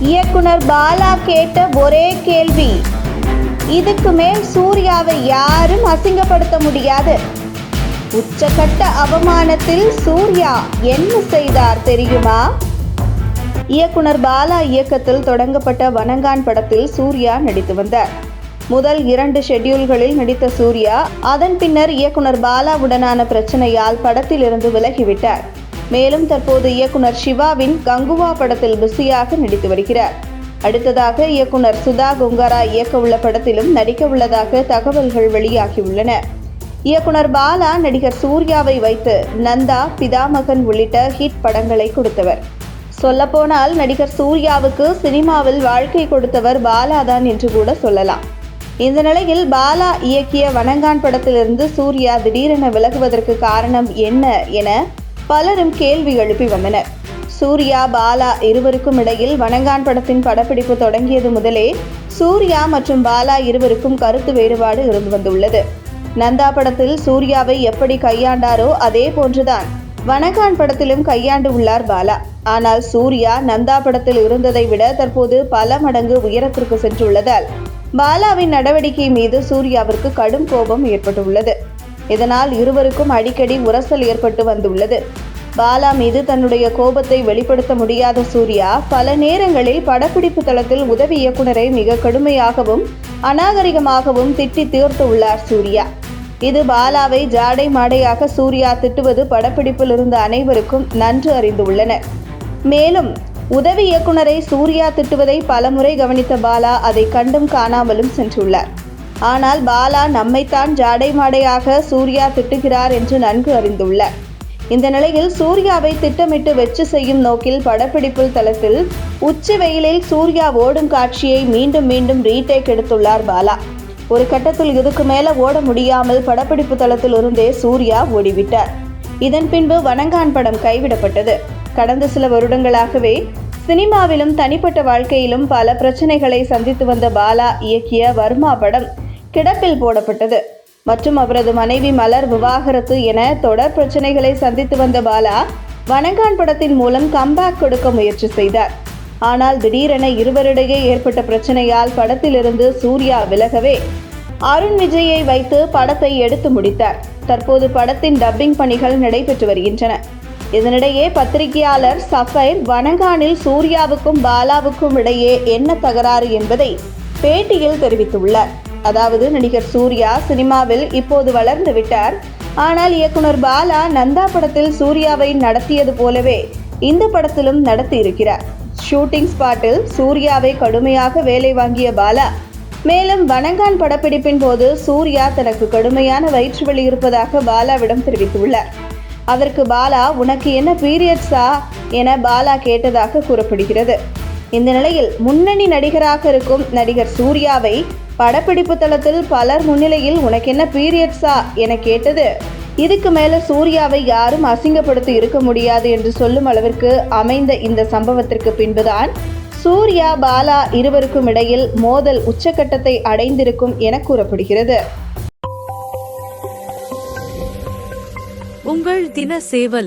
இயக்குனர் பாலா கேட்ட ஒரே கேள்வி. இதுக்கு மேல் சூர்யாவை யாரும் அசிங்கப்படுத்த முடியாது. உச்சகட்ட அவமானத்தில் சூர்யா என்ன செய்தார் தெரியுமா? இயக்குனர் பாலா இயக்கத்தில் தொடங்கப்பட்ட வனங்கான் படத்தில் சூர்யா நடித்து வந்தார். முதல் இரண்டு ஷெட்யூல்களில் நடித்த சூர்யா அதன் பின்னர் இயக்குனர் பாலாவுடனான பிரச்சனையால் படத்திலிருந்து விலகிவிட்டார். மேலும் தற்போது இயக்குனர் சிவாவின் கங்குவா படத்தில் பிஸியாக நடித்து வருகிறார். அடுத்ததாக இயக்குனர் சுதா குங்காரா இயக்க உள்ள படத்திலும் நடிக்க உள்ளதாக தகவல்கள் வெளியாகியுள்ளன. இயக்குனர் பாலா நடிகர் சூர்யாவை வைத்து நந்தா பிதாமகன் உள்ளிட்ட ஹிட் படங்களை கொடுத்தவர். சொல்லப்போனால் நடிகர் சூர்யாவுக்கு சினிமாவில் வாழ்க்கை கொடுத்தவர் பாலாதான் என்று கூட சொல்லலாம். இந்த நிலையில் பாலா இயக்கிய வனங்கான் படத்திலிருந்து சூர்யா திடீரென விலகுவதற்கு காரணம் என்ன என பலரும் கேள்வி எழுப்பி வந்தனர். சூர்யா பாலா இருவருக்கும் இடையில் வனங்கான் படத்தின் படப்பிடிப்பு தொடங்கியது முதலே சூர்யா மற்றும் பாலா இருவருக்கும் கருத்து வேறுபாடு இருந்து வந்துள்ளது. நந்தா படத்தில் சூர்யாவை எப்படி கையாண்டாரோ அதே போன்றுதான் வனகான் படத்திலும் கையாண்டு உள்ளார் பாலா. ஆனால் சூர்யா நந்தா படத்தில் இருந்ததை விட தற்போது பல மடங்கு உயரத்திற்கு சென்றுள்ளதால் பாலாவின் நடவடிக்கை மீது சூர்யாவிற்கு கடும் கோபம் ஏற்பட்டுள்ளது. இதனால் இருவருக்கும் அடிக்கடி உரசல் ஏற்பட்டு வந்துள்ளது. பாலா மீது தன்னுடைய கோபத்தை வெளிப்படுத்த முடியாத சூர்யா பல நேரங்களில் படப்பிடிப்பு தளத்தில் உதவி இயக்குனரை மிக கடுமையாகவும் அநாகரிகமாகவும் திட்டி தீர்த்து உள்ளார் சூர்யா. இது பாலாவை ஜாடை மாடையாக சூர்யா திட்டுவது படப்பிடிப்பில் இருந்த அனைவருக்கும் நன்கு அறிந்துள்ளனர். மேலும் உதவி இயக்குனரை சூர்யா திட்டுவதை பலமுறை கவனித்த பாலா அதை கண்டும் காணாமலும் சென்றுள்ளார். ஆனால் பாலா நம்மைத்தான் ஜாடை மாடையாக சூர்யா திட்டுகிறார் என்று நன்கு அறிந்துள்ளார் இந்த நிலையில் சூர்யாவை திட்டமிட்டு வெற்றி செய்யும் நோக்கில் படப்பிடிப்பு தளத்தில் உச்சி வெயிலில் சூர்யா ஓடும் காட்சியை மீண்டும் மீண்டும் ரீடேக் எடுத்துள்ளார் பாலா. ஒரு கட்டத்தில் இதுக்கு மேல ஓட முடியாமல் படப்பிடிப்பு தளத்தில் இருந்தே சூர்யா ஓடிவிட்டார். இதன் பின்பு வணங்கான் படம் கைவிடப்பட்டது. கடந்த சில வருடங்களாகவே சினிமாவிலும் தனிப்பட்ட வாழ்க்கையிலும் பல பிரச்சனைகளை சந்தித்து வந்த பாலா இயக்கிய வர்மா படம் கிடப்பில் போடப்பட்டது. மற்றும் அவரது மனைவி மலர் விவாகரத்து என தொடர் பிரச்சனைகளை சந்தித்து வந்த பாலா வணங்கான் படத்தின் மூலம் கம்பேக் கொடுக்க முயற்சி செய்தார். ஆனால் திடீரென இருவரிடையே ஏற்பட்ட பிரச்சனையால் படத்திலிருந்து சூர்யா விலகவே அருண் விஜயை வைத்து படத்தை எடுத்து முடித்தார். தற்போது படத்தின் டப்பிங் பணிகள் நடைபெற்று வருகின்றன. இதனிடையே பத்திரிகையாளர் சஃபைர் வனங்கானில் சூர்யாவுக்கும் பாலாவுக்கும் இடையே என்ன தகராறு என்பதை பேட்டியில் தெரிவித்துள்ளார். அதாவது நடிகர் சூர்யா சினிமாவில் இப்போது வளர்ந்து விட்டார். ஆனால் இயக்குனர் பாலா நந்தா படத்தில் சூர்யாவை நடத்தியது போலவே இந்த படத்திலும் நடத்தி இருக்கிறார். ஷூட்டிங் ஸ்பாட்டில் சூர்யாவை கடுமையாக வேலை வாங்கிய பாலா மேலும் வனங்கான் படப்பிடிப்பின் போது சூர்யா தனக்கு கடுமையான வயிற்று வலி இருப்பதாக பாலாவிடம் தெரிவித்துள்ளார். அதற்கு பாலா உனக்கு என்ன பீரியட்ஸா என பாலா கேட்டதாக கூறப்படுகிறது. இந்த நிலையில் முன்னணி நடிகராக இருக்கும் நடிகர் சூர்யாவை படப்பிடிப்பு தளத்தில் பலர் முன்னிலையில் உனக்கு என்ன பீரியட்ஸா என கேட்டது. இதுக்கு மேலே சூர்யாவை யாரும் அசிங்கப்படுத்தி இருக்க முடியாது என்று சொல்லும் அளவிற்கு அமைந்த இந்த சம்பவத்திற்கு பின்புதான் சூர்யா பாலா இருவருக்கும் இடையில் மோதல் உச்சக்கட்டத்தை அடைந்திருக்கும் என கூறப்படுகிறது. உங்கள் தின சேவல்